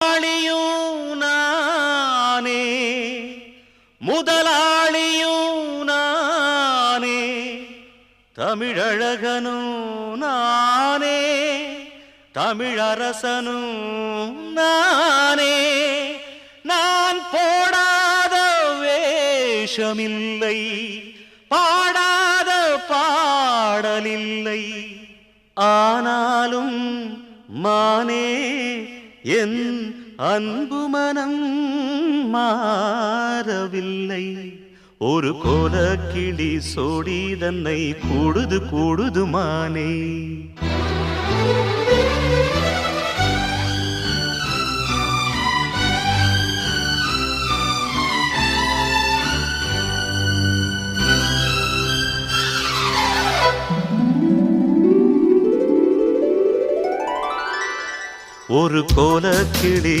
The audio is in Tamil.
முதலாளியும் நானே முதலாளியும் நானே தமிழழகனும் நானே தமிழரசனும் நானே. நான் போடாத வேஷமில்லை பாடாத பாடலில்லை. ஆனாலும் மானே என் அன்பு மனம் மாறவில்லை. ஒரு கோல கிளி சோடி தன்னை கூடுது கூடுதுமானே. ஒரு கோலக்கிளி